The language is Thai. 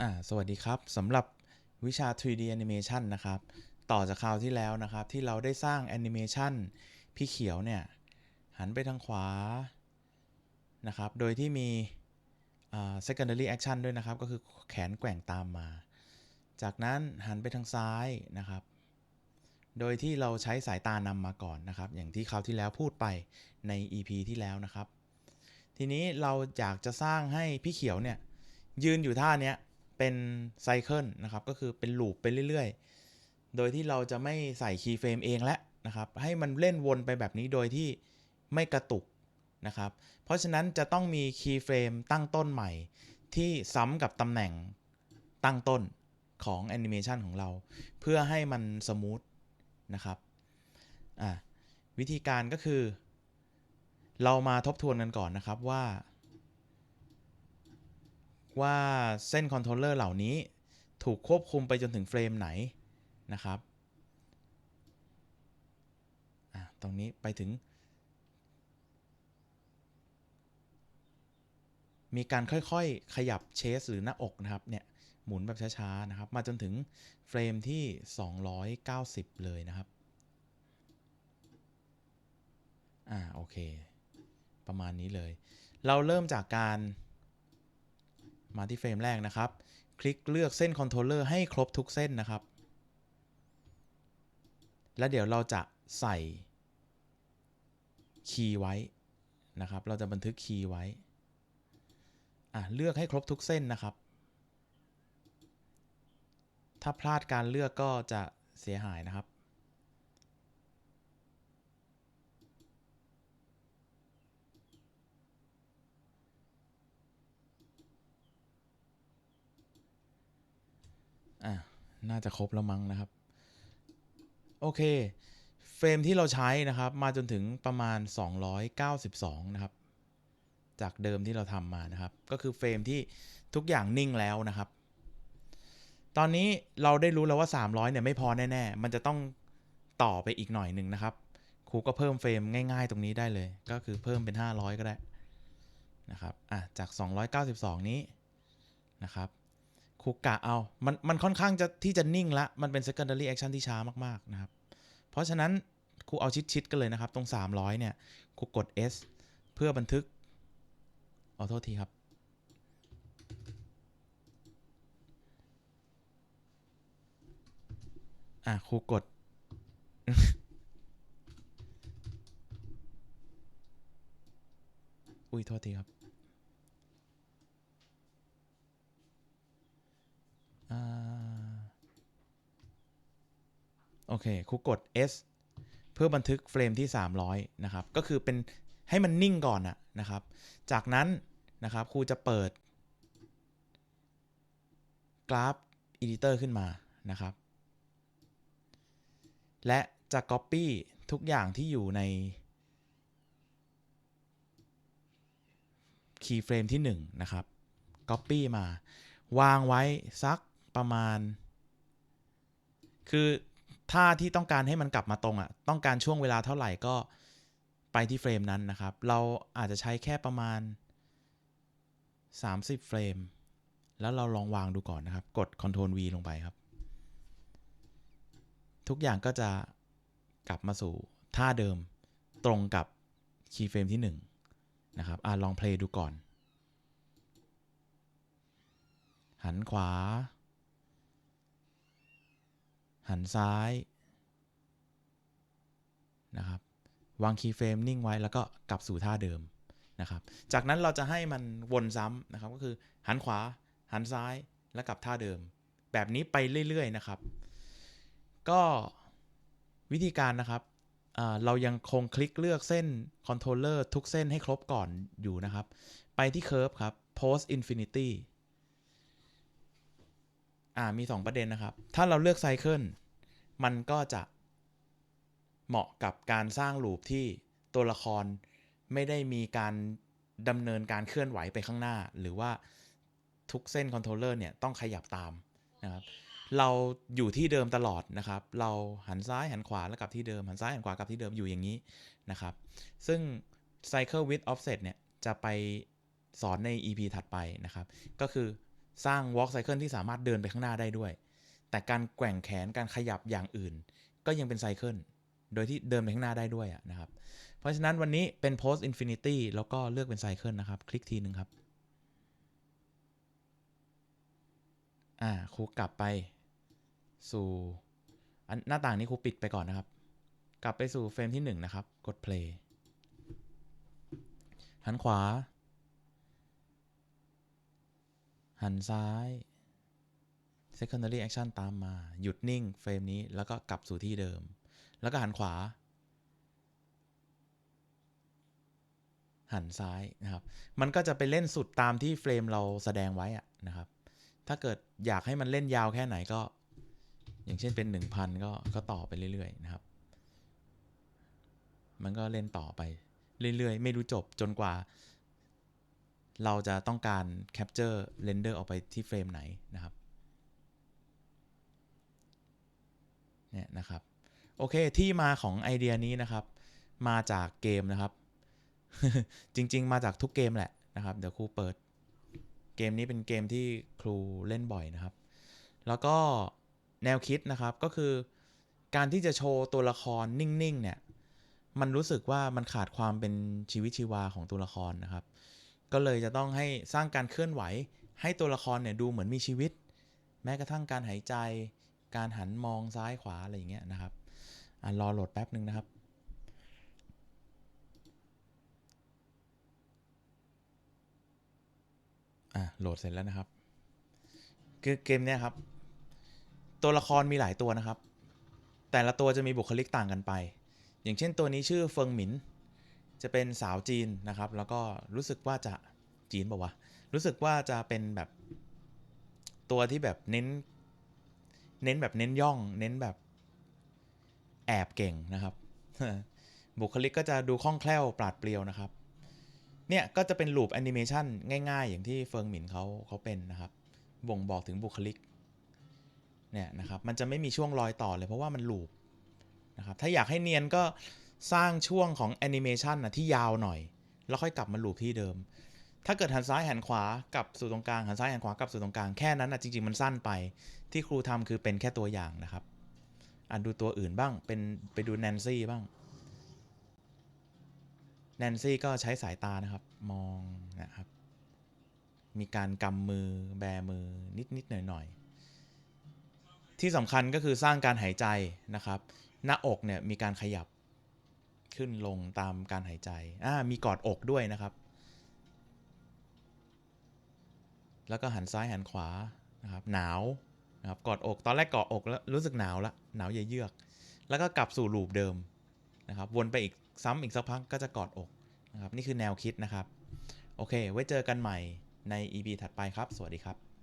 อ่าสวัสดีครับสำหรับวิชา 3D Animation นะครับ ต่อจากคราวที่แล้วนะครับ ที่เราได้สร้างแอนิเมชันพี่เขียวเนี่ย หันไปทางขวานะครับ โดยที่มีอ่า secondary action ด้วยนะครับ ก็คือแขนแกว่งตามมา จากนั้นหันไปทางซ้ายนะครับ โดยที่เราใช้สายตานำมาก่อนนะครับ อย่างที่คราวที่แล้วพูดไปใน EP ที่แล้วนะครับ ทีนี้เราอยากจะสร้างให้พี่เขียวเนี่ยยืนอยู่ท่าเนี้ย เป็นไซเคิลนะครับ ก็คือเป็นลูปไปเรื่อยๆ โดยที่เราจะไม่ใส่คีย์เฟรมเองแล้วนะครับ ให้มันเล่นวนไปแบบนี้โดยที่ไม่กระตุกนะครับ เพราะฉะนั้นจะต้องมีคีย์เฟรมตั้งต้นใหม่ ที่ซ้ำกับตำแหน่งตั้งต้นของแอนิเมชันของเรา เพื่อให้มันสมูทนะครับวิธีการก็คือ เรามาทบทวนกันก่อนนะครับว่า ว่าเส้นคอนโทรลเลอร์เหล่านี้ถูกควบคุมไปจนถึงเฟรมไหนนะครับ ตรงนี้ไปถึง มีการค่อยๆ ขยับเชสหรือหน้าอกนะครับ เนี่ยหมุนแบบช้าๆ นะครับ มาจนถึงเฟรมที่ 290 เลยนะครับ อ่า โอเค ประมาณนี้เลย เราเริ่มจากการ มาที่เฟรมแรกนะครับ คลิกเลือกเส้นคอนโทรลเลอร์ให้ครบทุกเส้นนะครับ แล้วเดี๋ยวเราจะใส่คีย์ไว้นะครับ เราจะบันทึกคีย์ไว้ อะ เลือกให้ครบทุกเส้นนะครับ ถ้าพลาดการเลือกก็จะเสียหายนะครับ อะ น่าจะครบแล้วมั้งนะครับ โอเค เฟรมที่เราใช้นะครับ มาจนถึงประมาณ 292 นะครับ จากเดิมที่เราทำมานะครับ ก็คือเฟรมที่ทุกอย่างนิ่งแล้วนะครับ ตอนนี้เราได้รู้แล้วว่า 300 เนี่ยไม่พอแน่ๆ มันจะต้องต่อไปอีกหน่อยหนึ่งนะครับครูก็เพิ่มเฟรมง่ายๆ ตรงนี้ได้เลย ก็คือเพิ่มเป็น 500 ก็ได้นะครับ อะ จาก 292 นี้นะครับ ครูกะเอามันมันค่อนข้างจะที่จะนิ่งละ มันเป็น secondary action ที่ช้ามาก ๆ นะครับ เพราะฉะนั้นครูเอาชิด ๆ กันเลยนะครับ ตรง 300 เนี่ยครูกด S เพื่อบันทึกขอโทษทีครับ อะครูกด อุ้ยโทษทีครับ อ่า โอ เคครูกด S เพื่อบันทึกเฟรมที่ 300 นะครับ ก็คือเป็นให้มันนิ่งก่อนนะนะครับ จากนั้นนะครับครูจะเปิดกราฟ Editor ขึ้นมานะครับ และจะ Copy ทุกอย่างที่อยู่ในคีย์เฟรมที่ 1 นะครับ Copy มา วางไว้สักประมาณ คือ ท่าที่ต้องการให้มันกลับมาตรงอะ่ะ ต้องการช่วงเวลาเท่าไหร่ก็ไปที่เฟรมนั้นนะครับ เราอาจจะใช้แค่ประมาณ 30 เฟรม แล้วเราลองวางดูก่อนนะครับ กด Ctrl V ลงไปครับ ทุกอย่างก็จะกลับมาสู่ท่าเดิมตรงกับคีย์เฟรมที่ 1 นะครับอะลองเพลย์ดูก่อน หันขวา หันซ้ายนะครับวางคีย์เฟรมนิ่งไว้แล้วก็กลับสู่ท่าเดิมนะครับ จากนั้นเราจะให้มันวนซ้ำนะครับก็คือหันขวา หันซ้ายแล้วกลับท่าเดิม แบบนี้ไปเรื่อยๆนะครับ ก็วิธีการนะครับอ่าเรายังคงคลิกเลือกเส้นคอนโทรลเลอร์ทุกเส้นให้ครบก่อนอยู่นะครับ ไปที่ Curve ครับ Post Infinity อ่ามี 2 ประเด็นนะครับ ถ้าเราเลือกไซเคิลมันก็จะเหมาะกับการสร้างลูปที่ตัวละครไม่ได้มีการดำเนินการเคลื่อนไหวไปข้างหน้า หรือว่าทุกเส้นคอนโทรลเลอร์เนี่ยต้องขยับตามนะครับเราอยู่ที่เดิมตลอดนะครับ เราหันซ้ายหันขวาแล้วกลับที่เดิม หันซ้ายหันขวากลับที่เดิมอยู่อย่างนี้นะครับ ซึ่ง Cycle with Offset เนี่ยจะไปสอนใน EP ถัดไปนะครับ ก็คือ สร้าง walk cycle ที่สามารถเดินไปข้างหน้าได้ด้วย แต่การแกว่งแขนการขยับอย่างอื่น ก็ยังเป็นไซเคิลโดยที่เดินไปข้างหน้าได้ด้วยนะครับ เพราะฉะนั้นวันนี้เป็น post infinity แล้วก็เลือกเป็นไซเคิลนะครับ คลิกทีหนึ่งครับ อ่าครูกลับไปสู่หน้าต่างนี้ครูปิดไปก่อนนะครับ กลับไปสู่เฟรมที่ 1 นะครับ กด play หันขวา หันซ้าย secondary action ตามมา หยุดนิ่งเฟรมนี้แล้วก็กลับสู่ที่เดิม แล้วก็หันขวา หันซ้ายนะครับ มันก็จะไปเล่นสุดตามที่เฟรมเราแสดงไว้อะนะครับ ถ้าเกิดอยากให้มันเล่นยาวแค่ไหนก็ อย่างเช่นเป็น 1,000 ก็ก็ต่อไปเรื่อย ๆ นะครับ มันก็เล่นต่อไปเรื่อย ๆ ไม่รู้จบจนกว่า เราจะต้องการแคปเจอร์เรนเดอร์ออกไปที่เฟรมไหนนะครับเนี่ยนะครับโอเคที่มาของไอเดียนี้นะครับ มาจากเกมนะครับ จริง ๆ มาจากทุกเกมแหละนะครับ เดี๋ยวครูเปิด เกมนี้เป็นเกมที่ครูเล่นบ่อยนะครับ แล้วก็แนวคิดนะครับก็คือ การที่จะโชว์ตัวละครนิ่งๆเนี่ยมันรู้สึกว่ามันขาดความเป็นชีวิตชีวาของตัวละครนะครับ ก็เลยจะต้องให้สร้างการเคลื่อนไหว ให้ตัวละครเนี่ยดูเหมือนมีชีวิต แม้กระทั่งการหายใจ การหันมองซ้ายขวาอะไรอย่างเงี้ยนะครับอะรอโหลดแป๊บหนึ่งนะครับอะโหลดเสร็จแล้วนะครับ คือเกมเนี้ยครับ ตัวละครมีหลายตัวนะครับ แต่ละตัวจะมีบุคลิกต่างกันไป อย่างเช่นตัวนี้ชื่อเฟิงหมิน จะเป็นสาวจีนนะครับ แล้วก็รู้สึกว่าจะจีนบอกว่าวะรู้สึกว่าจะเป็นแบบตัวที่แบบเน้น เน้นแบบเน้นย่อง เน้นแบบแอบเก่งนะครับ บุคลิกก็จะดูคล่องแคล่วปราดเปรียวนะครับ เนี่ยก็จะเป็นลูปแอนิเมชันง่ายๆ อย่างที่เฟิงหมินเขาเขาเป็นนะครับ บ่งบอกถึงบุคลิกเนี่ยนะครับ มันจะไม่มีช่วงรอยต่อเลยเพราะว่ามันลูปนะครับ ถ้าอยากให้เนียนก็ สร้างช่วงของแอนิเมชันนะที่ยาวหน่อย แล้วค่อยกลับมาลูปที่เดิม ถ้าเกิดหันซ้ายหันขวากลับสู่ตรงกลางหันซ้ายหันขวากลับสู่ตรงกลางแค่นั้นนะจริงๆมันสั้นไป ที่ครูทำคือเป็นแค่ตัวอย่างนะครับอะดูตัวอื่นบ้างเป็นไปดูแนนซี่บ้างแนนซี่ก็ใช้สายตานะครับ มองนะครับ มีการกำมือแบมือนิด ๆ หน่อย ๆ ที่สำคัญก็คือสร้างการหายใจนะครับ หน้าอกเนี่ยมีการขยับ ขึ้นลงตามการหายใจอ่ามีกอดอกด้วยนะครับ แล้วก็หันซ้ายหันขวานะครับ หนาวนะครับกอดอกตอนแรกกอดอกแล้วรู้สึกหนาวละหนาวเยือก แล้วก็กลับสู่ลูปเดิมนะครับ วนไปอีกซ้ำอีกสักพักก็จะกอดอกนะครับ นี่คือแนวคิดนะครับ โอเค ไว้เจอกันใหม่ใน EP ถัดไปครับ สวัสดีครับ